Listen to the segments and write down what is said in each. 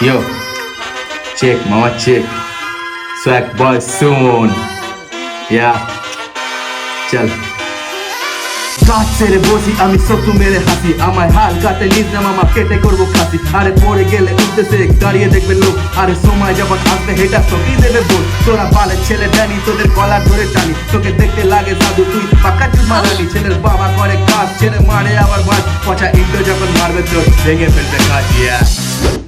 Yo, check, mama, check. Swag boy soon. Yeah, চল কাজ ছেড়ে বসি আমি শত্রু মেরে হাসি। আমায় হাল কাটে নিজ মামা কেটে করব খাসি। আরে পড়ে গেলে উঠতেছে দাঁড়িয়ে দেখবে লোক। আরে সময় যখন আসবে হেটা তোকেই দেবে বোল তোরা পালে ছেলে জানি তোদের গলা ধরে টানি। তোকে দেখতে লাগে সাধু তুই পাকা চুপ মারানি ছেলের বাবা করে কাজ ছেলে মারে আবার মাছ পচা ইন্টো যখন মারবে তোর ভেঙে ফেলবে কাজ yeah.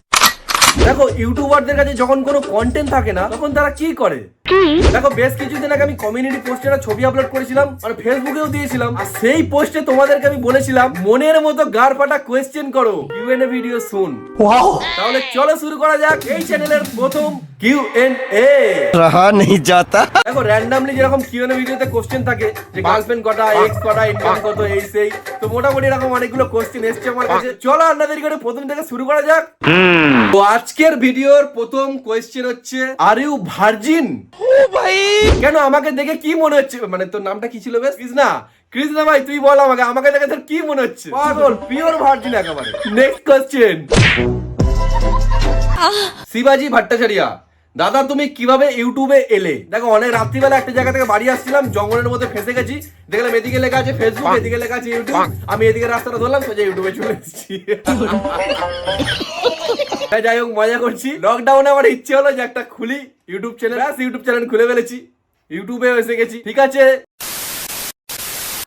দেখো ইউটিউবারদের কাছে যখন কোনো কন্টেন্ট থাকে না তখন তারা কি করে? কি? দেখো বেশ কিছুদিন আগে আমি কমিউনিটি পোস্টে একটা ছবি আপলোড করেছিলাম আর ফেসবুকেও দিয়েছিলাম। আর সেই পোস্টে তোমাদেরকে আমি বলেছিলাম মনের মতো গার ফাটা কোয়েশ্চেন করো কিউএনএ ভিডিও শুন তাহলে চলো শুরু করা যাক এই চ্যানেলের প্রথম ভিডিওতে কোশ্চেন থাকে যে গার্লফ্রেন্ড কটা এক্স কটা ইনকাম তো মোটামুটি এরকম অনেকগুলো কোশ্চেন এসছে আমার চলো আপনাদের প্রথম থেকে শুরু করা যাক। তো আজকের ভিডিওর প্রথম কোয়েশ্চেন হচ্ছে আর ইউ ভার্জিন কেন আমাকে দেখে কি মনে হচ্ছে? মানে তোর নামটা কি ছিল বেশ? কৃষ্ণা! কৃষ্ণা ভাই তুই বল আমাকে আমাকে দেখে তোর কি মনে হচ্ছে? পাগল পিওর ভার্জিন একেবারে। নেক্সট কোয়েশ্চেন শিবাজি ভট্টাচার্য দাদা তুমি কীভাবে ইউটিউবে এলে? দেখো অনেক রাত্রিবেলা একটা জায়গা থেকে বাড়ি আসছিলাম জঙ্গলের মধ্যে ফেসে গেছি। দেখলাম এদিকে লেখা আছে ফেসবুক এদিকে লেখা আছে ইউটিউব আমি এদিকে রাস্তাটা ধরলাম সোজা ইউটিউবে চলে এসেছি। হ্যাঁ, যাই হোক মজা করছি। লকডাউনে আমার ইচ্ছে হলো যে একটা খুলি ইউটিউব চ্যানেল ইউটিউব চ্যানেল খুলে ফেলেছি। ইউটিউবে এসে গেছি। ঠিক আছে?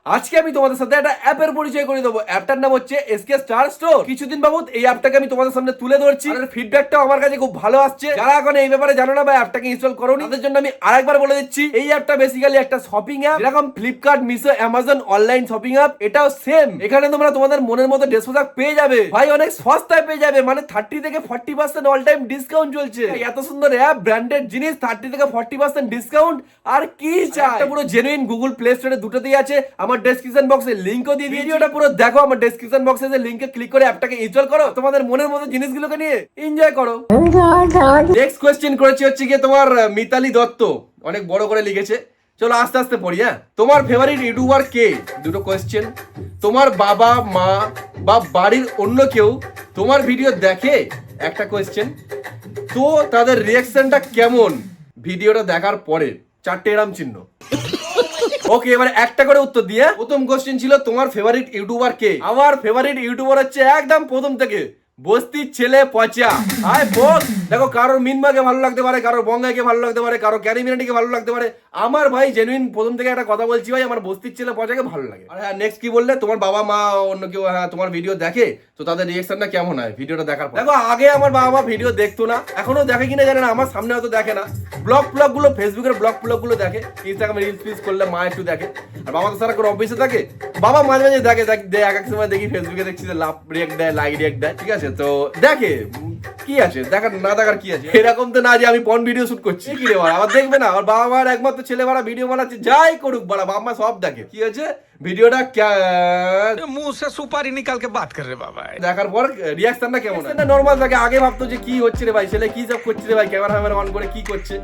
আজকে আমি তোমাদের সাথে একটা অ্যাপের পরিচয় করে দেবো। অ্যাপটার নাম হচ্ছে এসকে স্টার স্টোর। কিছুদিন বাবদ এই অ্যাপটাকে আমি তোমাদের সামনে তুলে ধরছি। আর ফিডব্যাকটাও আমার কাছে খুব ভালো আসছে। যারা এখন এই ব্যাপারে জানো না বা অ্যাপটাকে ইনস্টল করো তাদের জন্য আমি আরেকবার বলে দিচ্ছি, এই অ্যাপটা বেসিক্যালি একটা শপিং অ্যাপ যেরকম Flipkart Meesho Amazon online shopping app এটাও সেম এখানে তোমরা তোমাদের মনের মতো ড্রেস পোশাক পেয়ে যাবে। ভাই, অনেক সস্তায় পেয়ে যাবে মানে থার্টি থেকে forty percent all time discount চলছে। এত সুন্দর অ্যাপ ব্র্যান্ডেড জিনিস থার্টি থেকে ফর্টি পার্সেন্ট ডিসকাউন্ট আর কি চাই? পুরো জেনুইন গুগল প্লে স্টোরে দুটোতেই আছে। আমার ডেসক্রিপশন বক্সে লিংকও দিয়ে ভিডিওটা পুরো দেখো আমার ডেসক্রিপশন বক্সে যে লিংকে ক্লিক করে অ্যাপটাকে ইনস্টল করো তোমাদের মনের মতো জিনিসগুলোকে নিয়ে এনজয় করো। নেক্সট কোয়েশ্চেন করেছি হচ্ছে গিয়ে তোমার মিতালি দত্ত অনেক বড় করে লিখেছে। চলো আস্তে আস্তে পড়ি হ্যাঁ? তোমার ফেভারিট ইউটিউবার কে? দুটো কোয়েশ্চেন তোমার বাবা মা বা বাড়ির অন্য কেউ তোমার ভিডিও দেখে? একটা কোয়েশ্চেন তো তাদের রিয়াকশনটা কেমন? ভিডিওটা দেখার পরে। চারটে এরাম চিহ্ন। ওকে এবার একটা করে উত্তর দিয়ে। প্রথম কোশ্চেন ছিল, তোমার ফেভারিট ইউটিউবার কে? আমার ফেভারিট ইউটিউবার হচ্ছে একদম প্রথম থেকে। বস্তির ছেলে পচা। আয় বস দেখো কারোর মিনমাকে ভালো লাগতে পারে কারোর বঙ্গাইকে ভালো লাগতে পারে কারও ক্যারিমিনাটিকে ভালো লাগতে পারে। আমার ভাই জেনুইন প্রথম থেকে একটা কথা বলছি ভাই আমার বস্তির ছেলে পচাকে ভালো লাগে। আর হ্যাঁ নেক্সট কি বললে? তোমার বাবা মা অন্য কেউ হ্যাঁ তোমার ভিডিও দেখে? তো তাদের রিয়েকশনটা কেমন হয়? ভিডিওটা দেখার পর। দেখো আগে আমার বাবা মা ভিডিও দেখতো না এখনও দেখে কিনা জানে না আমার সামনে হয়তো দেখে না। ব্লগ ব্লগগুলো ফেসবুকের ব্লগ ব্লগগুলো দেখে ইনস্টাগ্রামে রিলস ফিলস করলে মা একটু দেখে। আর বাবা তো সারা করে অফিসে থাকে। বাবা মাঝে মাঝে দেখে দেখ এক এক সময় দেখি ফেসবুকে দেখছি যে লাভ রিয়েক্ট দেয় লাইক রিয়েক্ট দেয় ঠিক আছে? আছে তো দেখে কি আছে? দেখার না দেখার কি আছে? এরকম তো না যে আমি পন ভিডিও শুট করছি। কি রে আবার দেখবে না আমার বাবা মার একমাত্র ছেলে বাড়া ভিডিও বানাচ্ছে যাই করুক বাড়া বাবা মা সব দেখে। কি আছে? ভিডিওটা মুহ সুপারি নিকালকে বাত রে বাবা দেখার পর রিয়াকশনটা কেমন না নরমাল থাকে আগে ভাবতো যে কি হচ্ছে রে ভাই ছেলে কি সব করছে রে ভাই ক্যামেরা ফ্যামেরা অন করে কি করছে?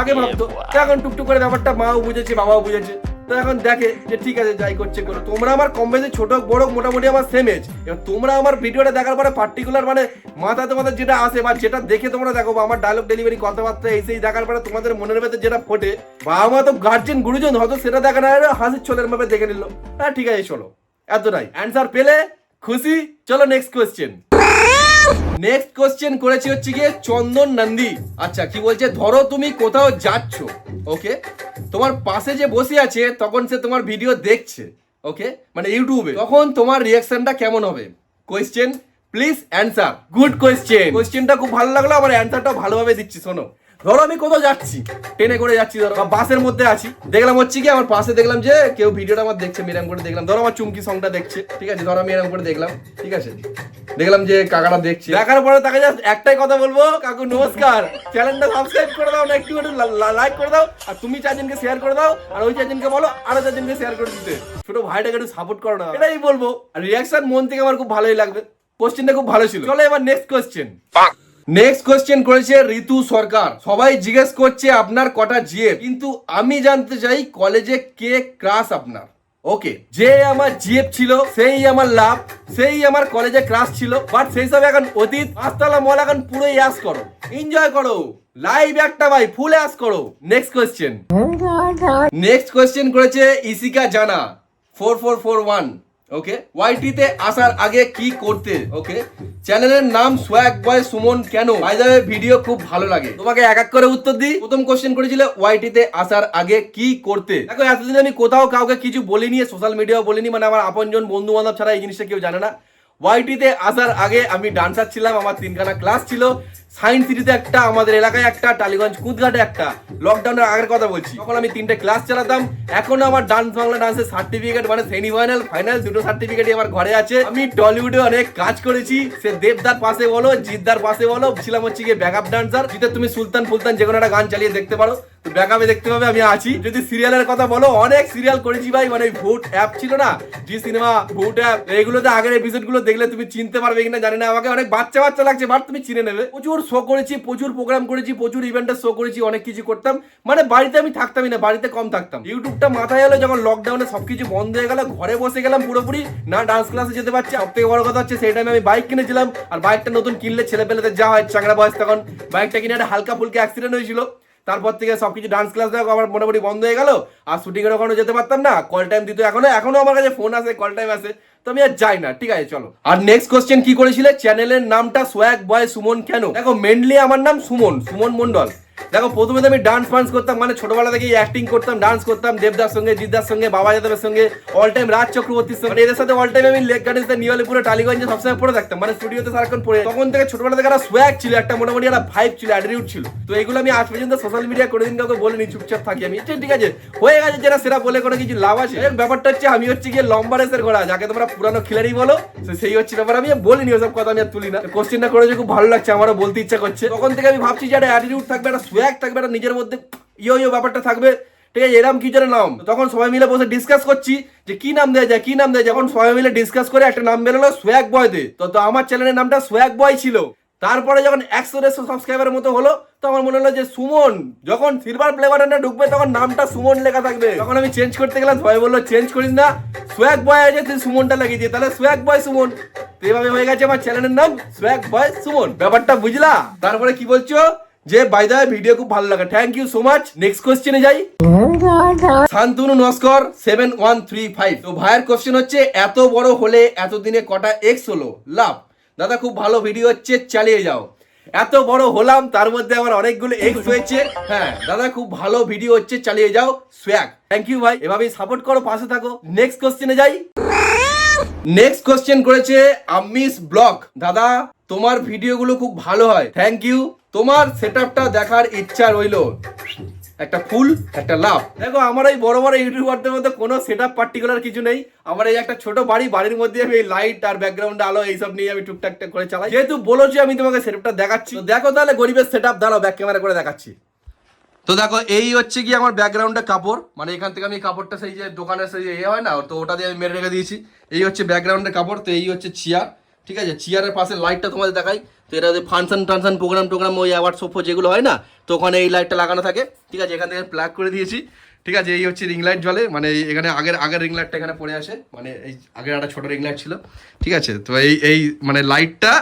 আগে ভাবতো। এখন টুকটুক করে ব্যাপারটা মাও বুঝেছে বাবাও বুঝেছে। তো এখন দেখে যে ঠিক আছে, যাই করছে করো। তোমরা আমার কম বেশি ছোট, বড়, মোটামুটি আমার সেম এজ এবার তোমরা আমার ভিডিওটা দেখার পরে পার্টিকুলার মানে মাথা তোমাদের যেটা আসে বা যেটা দেখে তোমরা দেখো বা আমার ডায়লগ ডেলিভারি কথাবার্তা এই সেই দেখার পরে তোমাদের মনের ভেতর যেটা ফোটে, বাবা মা তো গার্জেন গুরুজন, হয়তো সেটা দেখা না হাসির ছোলের ভাবে দেখে নিল। হ্যাঁ ঠিক আছে, চলো। এতটাই। অ্যান্সার পেলে খুশি? চলো নেক্সট কোয়েশ্চেন নেক্সট কোশ্চেন করেছি হচ্ছে গিয়ে চন্দন নন্দী। আচ্ছা কি বলছে? ধরো তুমি কোথাও যাচ্ছ ওকে তোমার পাশে যে বসে আছে, তখন সে তোমার ভিডিও দেখছে ওকে মানে ইউটিউবে তখন তোমার রিয়াকশনটা কেমন হবে? Question please answer good question কোয়েশ্চেনটা খুব ভালো লাগল আমার অ্যান্সারটাও ভালোভাবে দিচ্ছি, শোনো। ধরো আমি কোথাও যাচ্ছি। ট্রেনে করে যাচ্ছি ধরো। বাসের মধ্যে আছি। দেখলাম হচ্ছে কি, আমার পাশে দেখলাম যে কেউ ভিডিওটা আমার দেখছে, মেরাম করে দেখলাম। ধরো আমার চুমকি সংটা দেখছে, ঠিক আছে? ধরো আমি এরম করে দেখলাম, ঠিক আছে? দেখলাম যে কাকাটা দেখছে। দেখার পরে তাকে জাস্ট একটাই কথা বলব, কাকু নমস্কার। চ্যানেলটা সাবস্ক্রাইব করে দাও, না একটু লাইক করে দাও, আর তুমি চারজনকে শেয়ার করে দাও, আর ওই চারজনকে বলো, আরও চারজনকে শেয়ার করে দিতে। ছোট ভাইটাকে একটু সাপোর্ট করো না। এটাই বলব। আর রিয়াকশন মন থেকে আমার খুব ভালোই লাগবে। কোশ্চেনটা খুব ভালো ছিল। চলো এবার নেক্সট কোশ্চেন নেক্সট কোশ্চেন করেছে ঋতু সরকার। সবাই জিজ্ঞেস করছে আপনার কটা জিএফ কিন্তু আমি জানতে চাই কলেজে কে ক্রাশ আপনার? ওকে যে আমার জিএফ ছিল সেই আমার লাভ সেই আমার কলেজে ক্লাস ছিল বাট সেই সব এখন অতীত পাঁচতলা মল এখন পুরো ইয়াস করো। এনজয় করো। লাইভ একটা ভাই ফুল অ্যাস করো। নেক্সট কোয়েশ্চেন নেক্সট কোয়েশ্চেন করেছে Isika Jana. Four four four one okay ওয়াইটিতে আসার আগে কি করতে? ওকে চ্যানেলের নাম সোয়াগ বয় সুমন কেন? বাই দ্য ভিডিও খুব ভালো লাগে। তোমাকে এক এক করে উত্তর দিই। প্রথম কোশ্চেন করেছিল ওয়াইটিতে আসার আগে কি করতে? দেখো, এতদিন আমি কোথাও কাউকে কিছু বলিনি সোশ্যাল মিডিয়াও বলিনি মানে আমার আপনজন বন্ধু বান্ধব ছাড়া এই জিনিসটা কেউ জানে না। ওয়াইটিতে আসার আগে আমি ডান্সার ছিলাম, আমার তিনখানা ক্লাস ছিল। সায়েন্স সিটিতে একটা, আমাদের এলাকায় একটা, টালিগঞ্জ কুদঘাটে একটা। লকডাউনের আগের কথা বলছি। তখন আমি তিনটে ক্লাস চালাতাম। এখনও আমার ডান্স বাংলা ডান্সের সার্টিফিকেট মানে সেমি ফাইনাল ফাইনাল দুটো সার্টিফিকেটই আমার ঘরে আছে। আমি টলিউডে অনেক কাজ করেছি। সে দেবদার পাশে বলো জিদ্দার পাশে বলো ছিলাম হচ্ছে গিয়ে ব্যাকআপ ডান্সার জিতে তুমি সুলতান ফুলতান যে কোনো একটা গান চালিয়ে দেখতে পারো। ব্যাকআপে দেখতে পাবে, আমি আছি। যদি সিরিয়ালের কথা বলো, অনেক সিরিয়াল করেছি ভাই। মানে ভোট অ্যাপ ছিল না? জি সিনেমা ভোট অ্যাপ এগুলোতে আগের এপিসোডগুলো দেখলে তুমি চিনতে পারবে কিনা জানি না। আমাকে অনেক বাচ্চা বাচ্চা লাগছে। বাট তুমি চিনে নেবে। প্রচুর শো করেছি, প্রচুর প্রোগ্রাম করেছি, প্রচুর ইভেন্টের শো করেছি, অনেক কিছু করতাম। মানে বাড়িতে আমি থাকতামই না, বাড়িতে কম থাকতাম। ইউটিউবটা মাথায় এলো, যখন লকডাউনে সবকিছু বন্ধ হয়ে গেল, ঘরে বসে গেলাম পুরোপুরি, না ডান্স ক্লাসে যেতে পারছি, সব থেকে বড় কথা হচ্ছে সেই টাইমে আমি বাইক কিনেছিলাম, আর বাইকটা নতুন কিনলে ছেলে পেলেদের যা হয়, চাকরা বয়স তখন বাইকটা কিনে একটা হালকা ফুলকা অ্যাক্সিডেন্ট হয়েছিল। তারপর থেকে সবকিছু ডান্স ক্লাস দেখো আমার মোটামুটি বন্ধ হয়ে গেল, আর শুটিং এর ওখানে যেতে পারতাম না। কল টাইম দিত এখনও এখনও আমার কাছে ফোন আসে কল টাইম আসে, তো আমি আর যাই না, ঠিক আছে, চলো। আর নেক্সট কোশ্চেন কি করেছিলে? চ্যানেলের নামটা সোয়াগ বয় সুমন কেন? দেখো মেনলি আমার নাম সুমন সুমন মন্ডল দেখো, প্রথমে তো আমি ডান্স ফান্স করতাম মানে ছোটবেলা থেকেই অ্যাক্টিং করতাম ডান্স করতাম, দেবদার সঙ্গে জিদ্দার সঙ্গে, বাবা যাদবের সঙ্গে অল টাইম রাজ চক্রবর্তীর সঙ্গে। এদের সাথে অল টাইম আমি লেক গার্ডেন্স নিওয়ালিপুরে টালিগঞ্জে সবসময় পড়ে থাকতাম। মানে স্টুডিওতে সারাক্ষণ পড়ে। তখন থেকে ছোটবেলা থেকে একটা সোয়াগ ছিল, একটা মোটামুটি একটা ভাইব ছিল অ্যাটিটিউড ছিল। তো এগুলো আমি আজ পর্যন্ত সোশ্যাল মিডিয়া করে দিন কাউকে বলিনি, চুপচাপ থাকি আমি। ঠিক ঠিক আছে, হয়ে গেছে যেটা, সেটা বলে কোনো কিছু লাভ আছে? ব্যাপারটা হচ্ছে আমি হচ্ছে গিয়ে লম্বা রেসের ঘোড়া, যাকে তোমরা পুরানো খিলাড়ি বলো সেই হচ্ছে ব্যাপার, আমি বলিনি ওসব কথা আমি আর তুলি না কোশ্চেনটা করেছে, খুব ভালো লাগছে, আমারও বলতে ইচ্ছা করছে। তখন থেকে আমি ভাবছি যে একটা অ্যাটিটিউড থাকবে, একটা সোয়াগ থাকবে একটা নিজের মধ্যে, ইয়ো ইয়ো ব্যাপারটা থাকবে। ঠিক আছে, এরম কি যেন নাম? তখন সবাই মিলে বসে ডিসকাস করছি যে কি নাম দেওয়া যায়, কি নাম দেওয়া যায়। যখন সবাই মিলে ডিসকাস করে একটা নাম বেরোলো সোয়াগ বয় দে তো তো আমার চ্যানেলের নামটা সোয়াগ বয় ছিল। তারপরে যখন একশো, দেড়শো সাবস্ক্রাইবারের মতো হলো তো আমার মনে হলো যে সুমন, যখন সিলভার বাটনটা ঢুকবে, তখন নামটা সুমন লেখা থাকবে। তখন আমি চেঞ্জ করতে গেলাম, সবাই বলল চেঞ্জ করিস না সোয়াগ বয় আছে, তুই সুমনটা লাগিয়ে দিয়ে তাহলে সোয়াগ বয় সুমন। তো এভাবে হয়ে গেছে আমার চ্যানেলের নাম সোয়াগ বয় সুমন। ব্যাপারটা বুঝলা? তারপরে কি বলছো? যে বাই দা ভিডিও খুব ভালো লাগে। Thank you so much next কোশ্চেনে যাই। Shantanu Naskar seven one three five তো ভাইয়ের কোশ্চেন হচ্ছে, এত বড় হলে এতদিনে কটা এক্স হলো? লাভ। দাদা, খুব ভালো ভিডিও হচ্ছে, চালিয়ে যাও। এত বড় হলাম, তার মধ্যে আমার অনেকগুলো এক্স হয়েছে। হ্যাঁ দাদা, খুব ভালো ভিডিও হচ্ছে, চালিয়ে যাও। সোয়াগ থ্যাংক ইউ ভাই। এভাবেই সাপোর্ট করো, পাশে থাকো। নেক্সট কোশ্চেনে যাই। নেক্সট কোশ্চেন করেছে আমিস ব্লগ। দাদা, তোমার ভিডিওগুলো খুব ভালো হয়। থ্যাংক ইউ তোমার সেটআপটা দেখার ইচ্ছা রইল। একটা ফুল, একটা লাভ। দেখো, আমার এই বড় বড় ইউটিউবারদের মধ্যে কোনো সেটআপ পার্টিকুলার কিছু নেই। আমার এই একটা ছোট বাড়ি, বাড়ির মধ্যে আমি এই লাইট আর ব্যাকগ্রাউন্ড আলো এইসব নিয়ে আমি টুকটাক করে চালাই। যেহেতু বলেছি আমি তোমাকে সেটআপটা দেখাচ্ছি দেখো তাহলে গরিবের সেটআপ, দাঁড়াও ব্যাক ক্যামেরা করে দেখাচ্ছি। তো দেখো, এই হচ্ছে কি আমার ব্যাকগ্রাউন্ডে কাপড়। মানে এখান থেকে আমি কাপড়টা সেই যে দোকানের সেই ইয়ে হয় না তো ওটা দিয়ে আমি মেরে রেখে দিয়েছি। এই হচ্ছে ব্যাকগ্রাউন্ডের কাপড়, তো এই হচ্ছে চেয়ার ঠিক আছে? চেয়ারের পাশে লাইটটা তোমাদের দেখাই। তো এটা যে ফাংশন টানশন প্রোগ্রাম টোগ্রাম ওই অ্যাওয়ার্ড সোফো যেগুলো হয় না, তো ওখানে এই লাইটটা লাগানো থাকে। ঠিক আছে, এখান থেকে প্লাগ করে দিয়েছি। ঠিক আছে, এই হচ্ছে রিং লাইট জ্বলে মানে এখানে আগের আগের রিং লাইটটা এখানে পড়ে আসে মানে এই আগের একটা ছোটো রিং লাইট ছিল। ঠিক আছে, তো এই এই মানে লাইটটা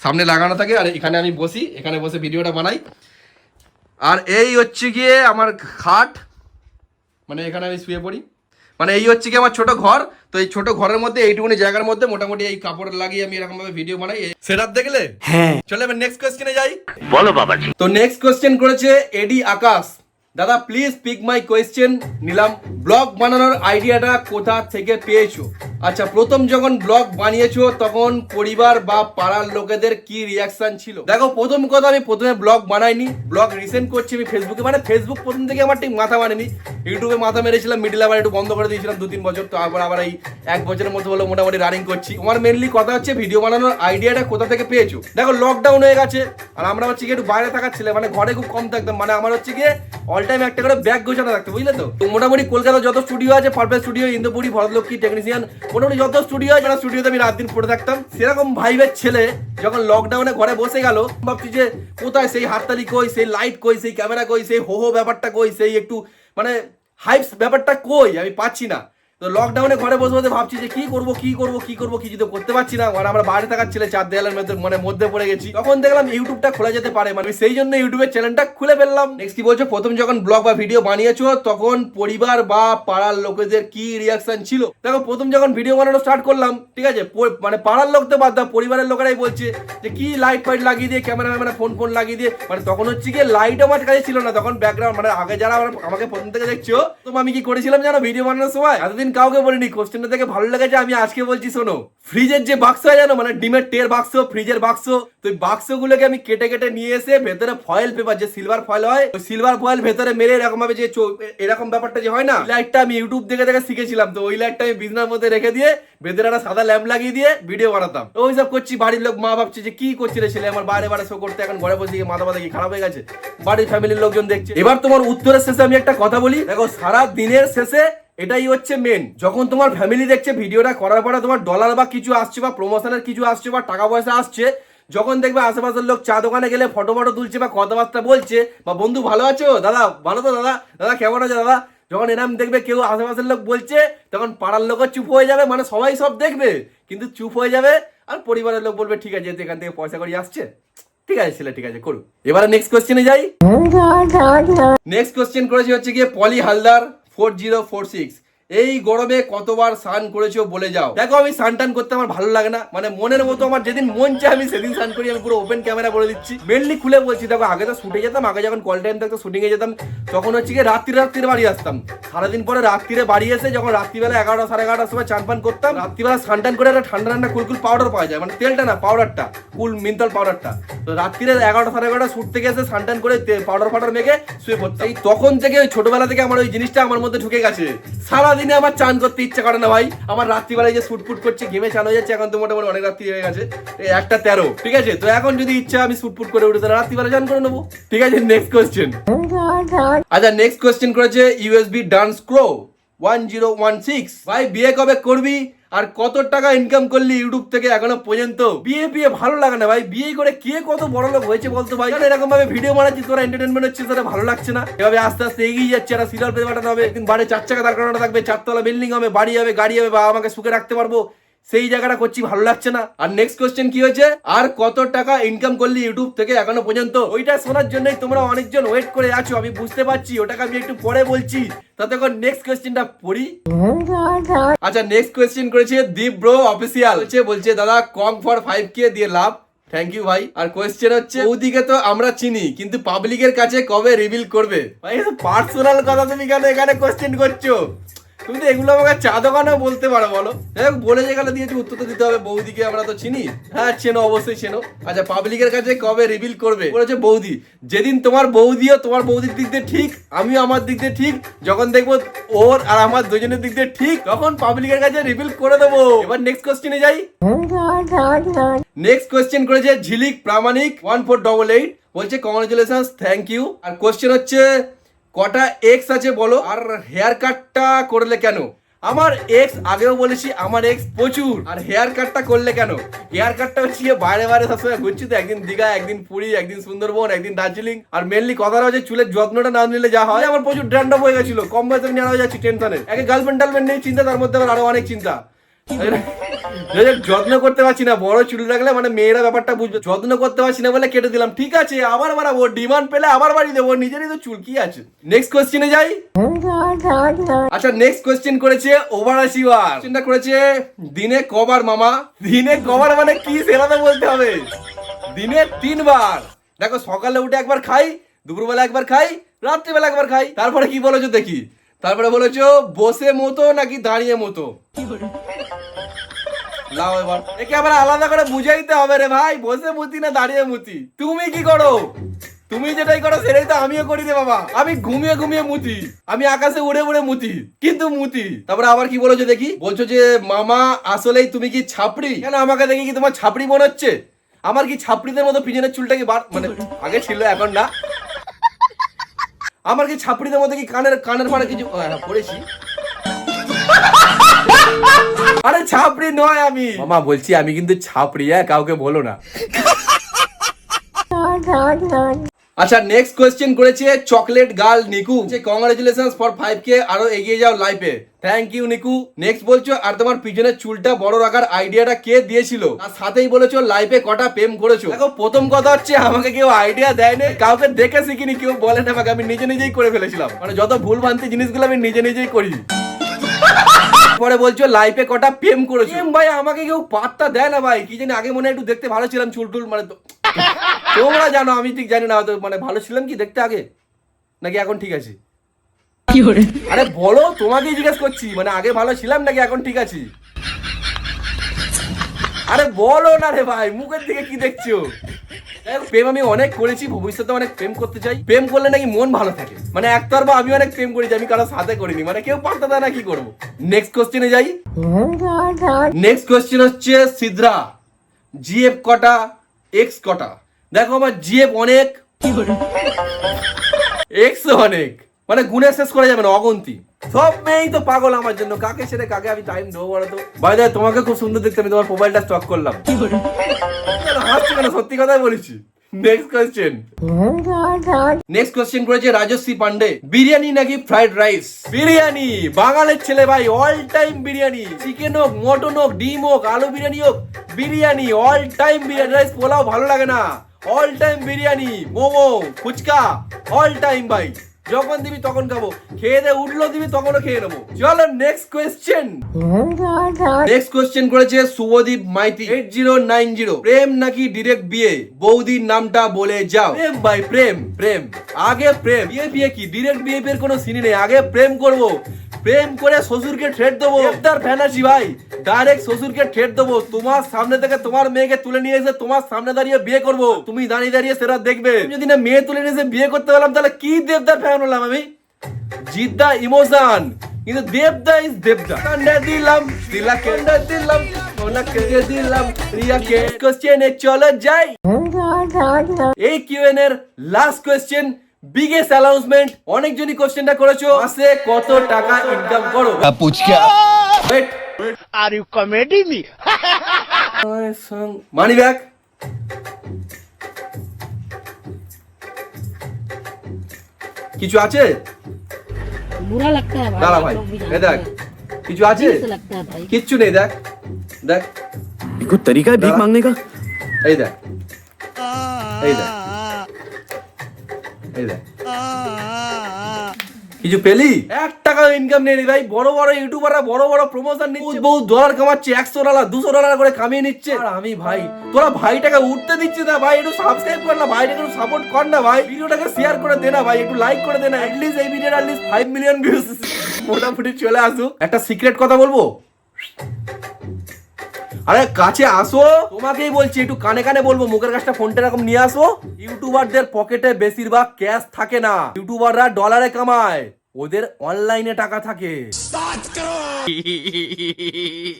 সামনে লাগানো থাকে, আর এখানে আমি বসি, এখানে বসে ভিডিওটা বানাই। আর এই হচ্ছে গিয়ে আমার খাট মানে এখানে আমি শুয়ে পড়ি। মানে এই হচ্ছে কি আমার ছোট ঘর তো এই ছোট ঘরের মধ্যে এইটুকুনি জায়গার মধ্যে মোটামুটি এই কাপড় লাগিয়ে আমি এরকম ভাবে ভিডিও বানাই সেটা দেখলে? হ্যাঁ। চলে এবার নেক্সট কোয়েশ্চেনে যাই। বলো বাবাজি। তো নেক্সট কোয়েশ্চেন করেছে এডি আকাশ। দাদা প্লিজ পিক মাই কোয়েশ্চেন নিলাম। ব্লগ বানানোর আইডিয়াটা কোথা থেকে পেয়েছ? আচ্ছা প্রথম যখন ব্লগ বানিয়েছো, তখন পরিবার বা পাড়ার লোকেদের কি রিয়াকশন ছিল? দেখো, প্রথম কথা আমি প্রথমে ব্লগ বানাইনি। ব্লগ রিসেন্ট করছি আমি ফেসবুকে মানে ফেসবুক প্রথম থেকে আমার ঠিক মাথা মানেনি ইউটিউবে মাথা মেরেছিলাম মিডিল আবার একটু বন্ধ করে দিয়েছিলাম দু তিন বছর। তো আবার আবার এই এক বছরের মধ্যে হলো মোটামুটি রানিং করছি। আমার মেনলি কথা হচ্ছে ভিডিও বানানোর আইডিয়াটা কোথা থেকে পেয়েছ? দেখো লকডাউন হয়ে গেছে। আর আমরা হচ্ছে গিয়ে একটু বাইরে থাকার ছেলে মানে ঘরে খুব কম থাকতাম। মানে আমার হচ্ছে গিয়ে অল টাইম একটা করে ব্যাগ গোছানো থাকতো, বুঝলে তো? মোটামুটি কলকাতার যত স্টুডিও আছে, perfect studio Indupuri, Bharatlakshmi technician মোটামুটি যত স্টুডিও আছে স্টুডিওতে আমি রাত দিন পড়ে থাকতাম। সেরকম ভাইবের ছেলে যখন লকডাউনে ঘরে বসে গেল ভাবছি যে কোথায় সেই হাততালি কই, সেই লাইট কই, সেই ক্যামেরা কই, সেই হো হো ব্যাপারটা কই, সেই একটু মানে হাইপস ব্যাপারটা কই, আমি পাচ্ছি না। তো লকডাউনে ঘরে বসে বসে ভাবছি যে কি করব কি করব কি করব কিছু তো করতে পারছি না। মানে আমরা বাইরে থাকার ছেলে চার দেয়ালের মধ্যে মানে মধ্যে পড়ে গেছি। তখন দেখলাম ইউটিউবটা খোলা যেতে পারে মানে সেই জন্য ইউটিউবের চ্যানেলটা খুলে ফেললাম। নেক্সট কি বলছো? প্রথম যখন ব্লগ বা ভিডিও বানিয়েছো, তখন পরিবার বা পাড়ার লোকেদের কি রিয়াকশন ছিল? দেখো, প্রথম যখন ভিডিও বানানো স্টার্ট করলাম, ঠিক আছে মানে পাড়ার লোক তো বাদ দাও, পরিবারের লোকেরাই বলছে যে কি লাইট ফাইট লাগিয়ে দিয়ে ক্যামেরা ম্যামেরা ফোন ফোন লাগিয়ে দিয়ে মানে তখন হচ্ছে গিয়ে লাইট আমার কাছে ছিল না। তখন ব্যাকগ্রাউন্ড মানে আগে যারা আমাকে প্রথম থেকে দেখছ, তো আমি কি করেছিলাম জানো ভিডিও বানানোর সময়? এতদিন কাউকে বলিনি। কোশ্চেনটা থেকে ভালো লেগেছে আমি আজকে বলছি, শোনো। ফ্রিজের যে বাক্স হয় জানো মানে ডিমের টের বাক্স ফ্রিজের বাক্স, তো ওই বাক্সগুলোকে আমি কেটে কেটে নিয়ে এসে ভেতরে ফয়েল পেপার যে সিলভার ফয়েল হয় ওই সিলভার ফয়েল ভেতরে মেরে এরকম ভাবে যে এরকম ব্যাপারটা যে হয় না লাইটটা আমি ইউটিউব দেখে দেখে শিখেছিলাম, তো ওই লাইটটা আমি বিছনার মধ্যে রেখে দিয়ে ভেতরে একটা সাদা ল্যাম্প লাগিয়ে দিয়ে ভিডিও বানাতাম। তো ওইসব করছি, বাড়ির লোক মা ভাবছে যে কি করছি রে ছেলে, আমার বাইরে বাইরে শো করতে, এখন ঘরে বসে গিয়ে মাথা মাথা কি খারাপ হয়ে গেছে? বাড়ির ফ্যামিলির লোকজন দেখছে। এবার তোমার উত্তরের শেষে আমি একটা কথা বলি, দেখো সারা দিনের শেষে এটাই হচ্ছে মেন যখন তোমার ফ্যামিলি দেখছে ভিডিওটা করার পরে তোমার ডলার বা কিছু আসছে বা প্রমোশনের কিছু আসছে বা টাকা পয়সা আসছে যখন দেখবে আশেপাশের লোক চা দোকানে গেলে ফটো ফটো তুলছে বা কথাবার্তা বলছে বা বন্ধু ভালো আছো? দাদা ভালো তো দাদা? দাদা কেমন আছে দাদা? যখন এরম দেখবে কেউ আশেপাশের লোক বলছে তখন পাড়ার লোকও চুপ হয়ে যাবে মানে সবাই সব দেখবে কিন্তু চুপ হয়ে যাবে আর পরিবারের লোক বলবে ঠিক আছে যেহেতু এখান থেকে পয়সা করি আসছে ঠিক আছে ছেলে ঠিক আছে করুক এবারে নেক্সট কোশ্চেনে যাই। নেক্সট কোশ্চেন করেছি হচ্ছে গিয়ে Poli Haldar. Four zero four six এই গরমে কতবার স্নান করেছ বলে যাও। দেখো, আমি স্নান টান করতে আমার ভালো লাগে না। মানে মনের মতো আমার যেদিন মন চায় আমি সেদিন স্নান করি, আমি পুরো ওপেন ক্যামেরা বলে দিচ্ছি। মেনলি খুলে বলছি, দেখো, আগে তো শুটে যেতাম, আগে যখন কল টাইম থাকতো শুটিং এ যেতাম, তখন হচ্ছে গিয়ে রাত্রি রাত্রিরে বাড়ি আসতাম। সারাদিন পরে রাত্রিরে বাড়ি এসে যখন রাত্রিবেলা এগারোটা, সাড়ে এগারোটার সময় চান পান করতাম, রাত্রিবেলা স্নান টান করে একটা ঠান্ডা ঠান্ডা কুলকুল পাউডার পাওয়া যায়। মানে তেলটা না পাউডারটা কুল, মিন্তল পাউডারটা তো রাত্রিরে এগারোটা, সাড়ে এগারোটা শুট থেকে এসে স্নান টান করে পাউডার ফাউডার মেখে শুয়ে পড়তাম। তখন থেকে ওই ছোটবেলা থেকে আমার ওই জিনিসটা আমার মধ্যে ঢুকে গেছে। সারাদিনে আমার চান করতে ইচ্ছা করে না ভাই। আমার রাত্রিবেলায় যে ফুট করছে ঘেমে চান হয়ে যাচ্ছে, এখন তো মোটামুটি অনেক রাত্রি হয়ে গেছে। একটা তেরো, ঠিক আছে? তো এখন যদি ইচ্ছা আমি ফুট করে উঠে তাহলে রাত্রিবেলা চান করে নেব। ঠিক আছে নেক্সট কোয়েশ্চেন আচ্ছা নেক্সট কোয়েশ্চেন করেছে USB dance crow one zero one six ভাই, বিয়ে কবে করবি? আর কত টাকা ইনকাম করলি ইউটিউব থেকে এখনও পর্যন্ত? বিয়ে বিয়ে ভালো লাগে না ভাই। বিয়ে করে কে কত বড় লোক হয়েছে বলতো ভাই? এরকম ভাবে ভিডিও বানাচ্ছি তোরা এন্টারটেনমেন্ট হচ্ছে তোরা ভালো লাগছে না? এভাবে আস্তে আস্তে এগিয়ে যাচ্ছে একটা সিরিয়াল পেতে পাঠানো হবে। একদিন বাড়ি চার চাকা দাঁড় থাকবে, চারতলা বিল্ডিং হবে, বাড়ি হবে, গাড়ি হবে বা আমাকে সুখে রাখতে পারব। সেই জায়গাটা করছি, ভালো লাগছে না। আর নেক্সট কোশ্চেন কি হয়েছে? আর কত টাকা ইনকাম করলি ইউটিউব থেকে এখনও পর্যন্ত? ওইটা শোনার জন্যই তোমরা অনেকজন ওয়েট করে আছো, আমি বুঝতে পারছি, ওটাকে আমি একটু পরে বলছি। ততক্ষণ নেক্সট কোশ্চেনটা পড়ি। আচ্ছা নেক্সট কোয়েশ্চেন করেছে দীপ ব্রো অফিসিয়াল বলছে বলছে, দাদা, কম ফর ফাইভ কে দিয়ে লাভ। থ্যাংক ইউ ভাই। আর কোয়েশ্চেন হচ্ছে, ওদিকে তো আমরা চিনি, কিন্তু পাবলিকের কাছে কবে রিভিল করবে? ভাই পার্সোনাল কথা তুমি কেন এখানে কোয়েশ্চেন করছ? তুমি তো এগুলো আমাকে চা বলতে পারো, বলো। বলে যে গেলে দিয়েছি উত্তর তো দিতে হবে, বৌদিকে আমরা তো চিনি। হ্যাঁ চেনো, অবশ্যই চেনো। আচ্ছা পাবলিকের কাছে কবে রিভিল করবে? বলেছে বৌদি, যেদিন তোমার বৌদিও তোমার বৌদির দিক দিয়ে ঠিক, আমিও আমার দিক দিয়ে ঠিক, যখন দেখব ওর আর আমার দুজনের দিক দিয়ে ঠিক, তখন পাবলিকের কাছে রিভিল করে দেবো। এবার নেক্সট কোশ্চেনে যাই। নেক্সট কোয়েশ্চেন করেছে Jhilik Pramanik one four double eight বলছে কংগ্রেচুলেশন থ্যাংক ইউ আর কোয়েশ্চেন হচ্ছে কটা এক্স আছে বলো? আর হেয়ার কাটটা করলে কেন? আমার এক্স আগেও বলেছি, আমার এক্স প্রচুর। আর হেয়ার কাটটা করলে কেন? হেয়ার কাটটা হচ্ছে বাইরে বাইরে সবসময় ঘুরছি তো, একদিন দীঘা, একদিন পুরী, একদিন সুন্দরবন, একদিন দার্জিলিং। আর মেনলি কথাটা হচ্ছে চুলের যত্নটা না নিলে যা হয়। আমার প্রচুর ড্যান্ডপ হয়ে গেছিল, কম বয়সে নেওয়া হয়ে যাচ্ছি টেনশনে একে গার্লফ্রেন্ড টার্লফ্রেন্ড নেই চিন্তা, তার মধ্যে আবার আরও অনেক চিন্তা। যত্ন করতে পারছি না, বড় চুল রাখলে মানে মেয়েরা ব্যাপারটা বুঝবে। যত্ন করতে পারছি না বলে কেটে দিলাম। ঠিক আছে, আবার বাড়াবো ডিমান্ড পেলে আবার বাড়ি দেবো, নিজেরই তো চুল, কি আছে? নেক্সট কোয়েশ্চেনে যাই। আচ্ছা নেক্সট কোয়েশ্চেন করেছে ওভারা শিওয়ার চিন্তা করেছে, দিনে কবার মামা? দিনে কবার মানে কি সেটা তো বলতে হবে? দিনে তিনবার। দেখো, সকালে উঠে একবার খাই, দুপুরবেলা একবার খাই, রাত্রিবেলা একবার খাই, তারপরে কি বলেছ দেখি। তারপরে বলেছ, বসে মতো নাকি দাঁড়িয়ে মতো? লাও এবার। একে আবার আলাদা করে বুঝাইতে হবে রে ভাই, বসে মুতি না দাঁড়িয়ে মুতি তুমি কি করো? তুমি যেটাই করো সেটাই তো আমিও করি রে বাবা। আমি ঘুমিয়ে ঘুমিয়ে মুতি। আমি আকাশে উড়ে উড়ে মুতি, কিন্তু মুতি। তারপরে আবার কি বলেছ দেখি? বলছো যে, মামা, আসলেই তুমি কি ছাপড়ি? কেন আমাকে দেখি কি তোমার ছাপড়ি মনে হচ্ছে? আমার কি ছাপড়িদের মতো পিছনের চুলটা কি বার মানে আগে ছিল, এখন না। আমার কি ছাপড়িদের মতো কি কানের কানের ফাড়া কিছু? হ্যাঁ পড়েছি। আরে ছাপড়ি নয় আমি। মামা বলছি আমি কিন্তু ছাপড়ি হ্যাঁ কাউকে বলো না। আচ্ছা নেক্সট কোয়েশ্চেন করেছে চকলেট গার্ল নিকু। যে কংগ্রাচুলেশন ফর ফাইভ কে আরও এগিয়ে যাও লাইফে থ্যাংক ইউ নিকু। নেক্সট বলছো, আর তোমার পিছনের চুলটা বড় রাখার আইডিয়াটা কে দিয়েছিল? আর সাথেই বলেছ লাইফে কটা প্রেম করেছ। দেখো, প্রথম কথা হচ্ছে, আমাকে কেউ আইডিয়া দেয়নি, কাউকে দেখে শিখিনি, কেউ বলে না, আমাকে আমি নিজে নিজেই করে ফেলেছিলাম। মানে যত ভুল ভ্রান্তি জিনিসগুলো আমি নিজে নিজেই করি। পরে বলছো লাইফে কটা প্রেম করেছ? ভাই, আমাকে কেউ পাত্তা দেয় না ভাই। কি জানি, আগে মনে একটু দেখতে ভালো ছিলাম চুল টুল মানে তোমরা জানো আমি ঠিক জানি না হয়তো মানে ভালো ছিলাম কি দেখতে আগে? নাকি এখন ঠিক আছে? আরে বলো তোমাকেই জিজ্ঞেস করছি মানে আগে ভালো ছিলাম নাকি এখন ঠিক আছি? আরে বলো না রে ভাই মুখের দিকে কি দেখছ? প্রেম আমি অনেক করেছি ভবিষ্যতে অনেক প্রেম করতে চাই। প্রেম করলে নাকি মন ভালো থাকে। মানে একতরফা আমি অনেক প্রেম করেছি আমি কারোর সাথে করিনি। মানে কেউ পাত্তা দেয় না কি করব? নেক্সট কোশ্চেনে যাই। নেক্সট কোশ্চেন হচ্ছে সিদ্রা। জিএফ কটা? এক্স কটা? দেখো আমার জিএফ অনেক। এক্স অনেক। মানে গুণে শেষ করা যাবে না, অগন্তি। সব মেয়েই তো পাগল আমার জন্য। কাকে ছেড়ে কাকে আমি টাইম দেবো বলো তো? ভাই দাদা তোমাকে খুব সুন্দর দেখতে, আমি তোমার মোবাইলটা স্টক করলাম। হাসছো কেন? সত্যি কথাই বলেছি। নেক্সট নেক্সট কোয়েশ্চেন করেছে পান্ডে বিরিয়ানি নাকি রাইস বিরিয়ানি। ছেলে ভাই অল টাইম বিরিয়ানি। চিকেন হোক, মটন হোক, ডিম হোক, আলু বিরিয়ানি হোক biryani all time biryani. Rice pulao ভালো লাগে না। All time biryani, momo, fuchka all time ভাই যখন দিবি তখন খাব। খেয়ে দে উঠল দিবি, তখনও খেয়ে নেব। চলো নেক্সট কোয়েশ্চেন নেক্সট কোয়েশ্চেন করেছে Subhadeep Maity. Eight zero nine zero প্রেম নাকি ডিরেক্ট বিয়ে? বৌদির নামটা বলে যাও। প্রেম ভাই প্রেম প্রেম আগে প্রেম বিয়ে বিয়ে কি? ডিরেক্ট বিয়ে বিয়ের কোনো সিনি নেই। আগে প্রেম করব। প্রেম করে শ্বশুরকে ঠেট দেবো। দেবদার ফ্যানাসি ভাই। ডাইরেক্ট শ্বশুরকে ঠেট দেবো। তোমার সামনে থেকে তোমার মেয়েকে তুলে নিয়ে এসে তোমার সামনে দাঁড়িয়ে বিয়ে করব। তুমি দাঁড়িয়ে দাঁড়িয়ে সেটা দেখবে। যদি না মেয়ে তুলে নিয়ে এসে বিয়ে করতে পারলাম তাহলে কি দেবদার ফ্যান হলাম আমি? জিদ্দা ইমোশন। কিন্তু দেবদা ইজ দেবদা। কান্ডা দিলাম দিলাকে কান্ডা দিলাম ওনাকে দিলাম রিয়াকে কোশ্চেনে চলো যাই। এই কিউএন এর লাস্ট কোশ্চেন বিগেস্ট অ্যানাউন্সমেন্ট অনেকজনই কোশ্চেনটা করেছ মাসে কত টাকা ইনকাম করো? Puchka. Wait are you comedy me money কিছু আছে? বুড়া দাঁড়া ভাই এ দেখ কিছু আছে? কিচ্ছু নেই দেখ দেখ। কোন তরিকা ভিক মাংনে কা এই দেখ এই দেখ। এই দেখ। কিছু পেলি? এক টাকা ইনকাম নেই ভাই বড় বড় ইউটিউবাররা বড় বড় প্রমোশন নিচ্ছে। বহু ডলার কামাচ্ছে একশো ডলার দুশো ডলার করে কামিয়ে নিচ্ছে। আর আমি ভাই তোরা ভাইটাকে উঠতে দিচ্ছিস না ভাই একটু সাবস্ক্রাইব কর না ভাইটাকে একটু সাপোর্ট কর না ভাই। ভিডিওটাকে শেয়ার করে দে না ভাই একটু লাইক করে দে না। অ্যাটলিস্ট এই ভিডিওটা অ্যাটলিস্ট ফাইভ মিলিয়ন ভিউজ মোটামুটি চলে আসুক। একটা সিক্রেট কথা বলব? আরে কাছে আসো। তোমাকেই বলছি, একটু কানে কানে বলব, মুখের কাছটা ফোনটা এরকম নিয়ে আসো। ইউটিউবারদের পকেটে বেশিরভাগ ক্যাশ থাকে না। ইউটিউবাররা ডলারে কামায়, ওদের অনলাইনে টাকা থাকে।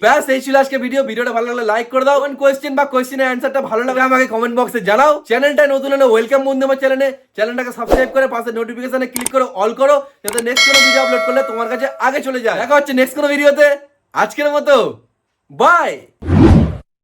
ব্যাস, এই ছিল আজকে ভিডিও ভিডিওটা ভালো লাগলে লাইক করে দাও। কোন কোয়েশ্চেন বা কোয়েশ্চেনের অ্যান্সারটা ভালো লাগলে আমাকে কমেন্ট বক্সে জানাও। চ্যানেলটা নতুন হলে ওয়েলকাম বন্ধু আমার চ্যানেলে চ্যানেলটাকে সাবস্ক্রাইব করে, পাশে নোটিফিকেশনে ক্লিক করে অল করো, যাতে নেক্সট কোনো ভিডিও আপলোড করলে তোমার কাছে আগে চলে যায়। দেখা হচ্ছে নেক্সট কোনো ভিডিওতে আজকের মতো। বাই